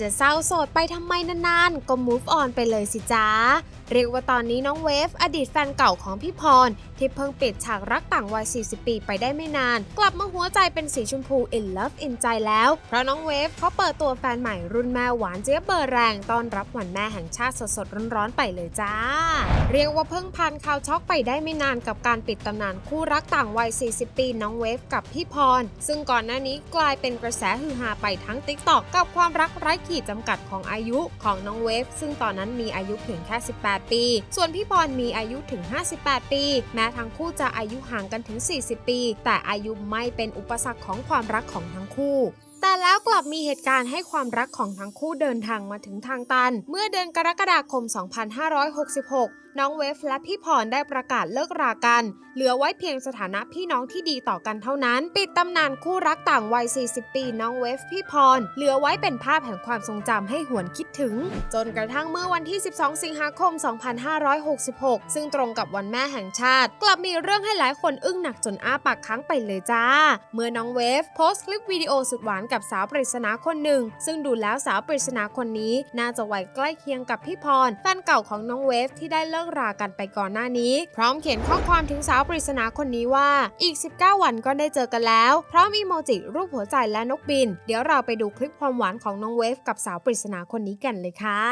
จะเศร้าโสดไปทำไมนานๆ ก็ move on ไปเลยสิจ้า เรียกว่าตอนนี้น้องเวฟ อดีตแฟนเก่าของพี่พร ที่เพิ่งปิดฉากรักต่างวัย 40 ปีไปได้ไม่นาน กลับมาหัวใจเป็นสีชมพู in love in ใจแล้ว เพราะน้องเวฟเขาเปิดตัวแฟนใหม่รุ่นแม่หวานเจี๊ยบเบอร์แรงต้อนรับวันแม่แห่งชาติสดๆร้อนๆไปเลยจ้า เรียกว่าเพิ่งผ่านข่าวช็อกไปได้ไม่นานกับการปิดตำนานคู่รักต่างวัย 40 ปีน้องเวฟกับพี่พร ซึ่งก่อนหน้านี้กลายเป็นกระแสฮือฮาไปทั้งติ๊กตอกกับความรักไร้ขีดจำกัดของอายุของน้องเวฟซึ่งตอนนั้นมีอายุเพียงแค่ 18ปี ส่วนพี่พรมีอายุถึง 58 ปี แม้ทั้งคู่จะอายุห่างกันถึง 40 ปี แต่อายุไม่เป็นอุปสรรคของความรักของทั้งคู่แต่แล้วกลับมีเหตุการณ์ให้ความรักของทั้งคู่เดินทางมาถึงทางตัน เมื่อเดือนกรกฎาคม 2566 น้องเวฟและพี่พรได้ประกาศเลิกรากัน เหลือไว้เพียงสถานะพี่น้องที่ดีต่อกันเท่านั้น ปิดตำนานคู่รักต่างวัย 40 ปี น้องเวฟพี่พร เหลือไว้เป็นภาพแห่งความทรงจำให้หวนคิดถึง จนกระทั่งเมื่อวันที่ 12 สิงหาคม 2566 ซึ่งตรงกับวันแม่แห่งชาติ กลับมีเรื่องให้หลายคนอึ้งหนักจนอ้าปากค้างไปเลยจ้า เมื่อน้องเวฟโพสต์คลิปวิดีโอสุดหวานกับสาวปริศนาคนหนึ่ง ซึ่งดูแล้วสาวปริศนาคนนี้ น่าจะวัยใกล้เคียงกับพี่พรแฟนเก่าของน้องเวฟที่ได้เลิกรากันไปก่อนหน้านี้ พร้อมเขียนข้อความถึงสาวปริศนาคนนี้ว่า อีก 19 วันก็ได้เจอกันแล้ว พร้อมอีโมจิรูปหัวใจและนกบิน เดี๋ยวเราไปดูคลิปความหวานของน้องเวฟกับสาวปริศนาคนนี้กันเลยค่ะ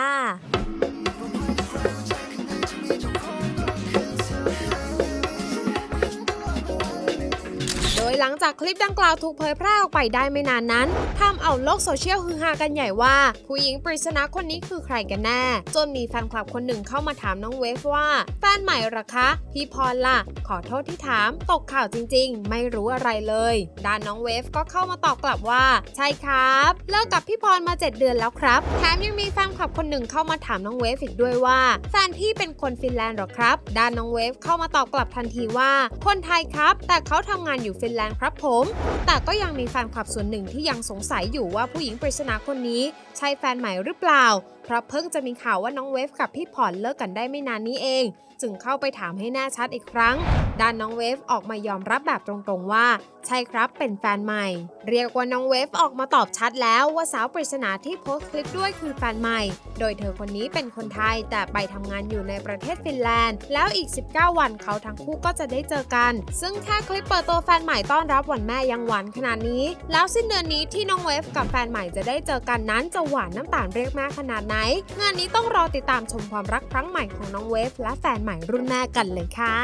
ลังจากคลิปดังกล่าวถูกเผยแพร่ออกไปได้ไม่นานนั้นทำเอาโลกโซเชียลฮือฮากันใหญ่ว่า ผู้หญิงปริศนาคนนี้คือใครกันแน่ จนมีแฟนคลับคนหนึ่งเข้ามาถามน้องเวฟว่าแฟนใหม่หรอคะ พี่พรล่ะ ขอโทษที่ถาม ตกข่าวจริง ๆ ไม่รู้อะไรเลย ด้านน้องเวฟก็เข้ามาตอบกลับว่า ใช่ครับ เลิกกับพี่พรมา 7 เดือนแล้วครับ แถมยังมีแฟนคลับคนหนึ่งเข้ามาถามน้องเวฟอีกด้วยว่า แฟนพี่เป็นคนฟินแลนด์หรอครับ ด้านน้องเวฟเข้ามาตอบกลับทันทีว่า คนไทยครับ แต่เขาทำงานอยู่ฟินแลนด์ครับผม แต่ก็ยังมีแฟนคลับส่วนหนึ่งที่ยังสงสัยอยู่ว่าผู้หญิงปริศนาคนนี้ใช่แฟนใหม่หรือเปล่า เพราะเพิ่งจะมีข่าวว่าน้องเวฟกับพี่พรเลิกกันได้ไม่นานนี้เอง จึงเข้าไปถามให้แน่ชัดอีกครั้ง ด้านน้องเวฟออกมายอมรับแบบตรงๆว่า ใช่ครับเป็นแฟนใหม่ เรียกว่าน้องเวฟออกมาตอบชัดแล้วว่าสาวปริศนาที่โพสต์คลิปด้วยคือแฟนใหม่ โดยเธอคนนี้เป็นคนไทยแต่ไปทำงานอยู่ในประเทศฟินแลนด์ แล้วอีก 19 วันเขาทั้งคู่ก็จะได้เจอกัน ซึ่งแค่คลิปเปิดตัวแฟนใหม่ต้อนรับวันแม่ยังหวานขนาดนี้ แล้วสิ้นเดือนนี้ที่น้องเวฟกับแฟนใหม่จะได้เจอกันนั้นจะหวานน้ำตาลเรียกแม่ขนาดไหนไหน งานนี้ต้องรอติดตามชมความรักครั้งใหม่ของน้องเวฟและแฟนใหม่รุ่นแม่กันเลยค่ะ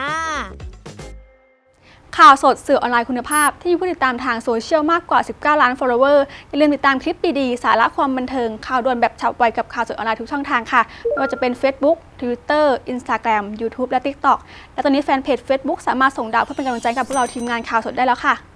ข่าวสดสื่อออนไลน์คุณภาพที่มีผู้ติดตามทางโซเชียลมากกว่า 19 ล้าน follower อย่าลืมติดตามคลิปดีๆ สาระความบันเทิง ข่าวด่วนแบบฉับไวกับข่าวสดออนไลน์ทุกช่องทางค่ะ ไม่ว่าจะเป็น Facebook Twitter Instagram YouTube และ TikTok และตอนนี้แฟนเพจ Facebook สามารถส่งดาวเพื่อเป็นกำลังใจกับพวกเราทีมงานข่าวสดได้แล้วค่ะ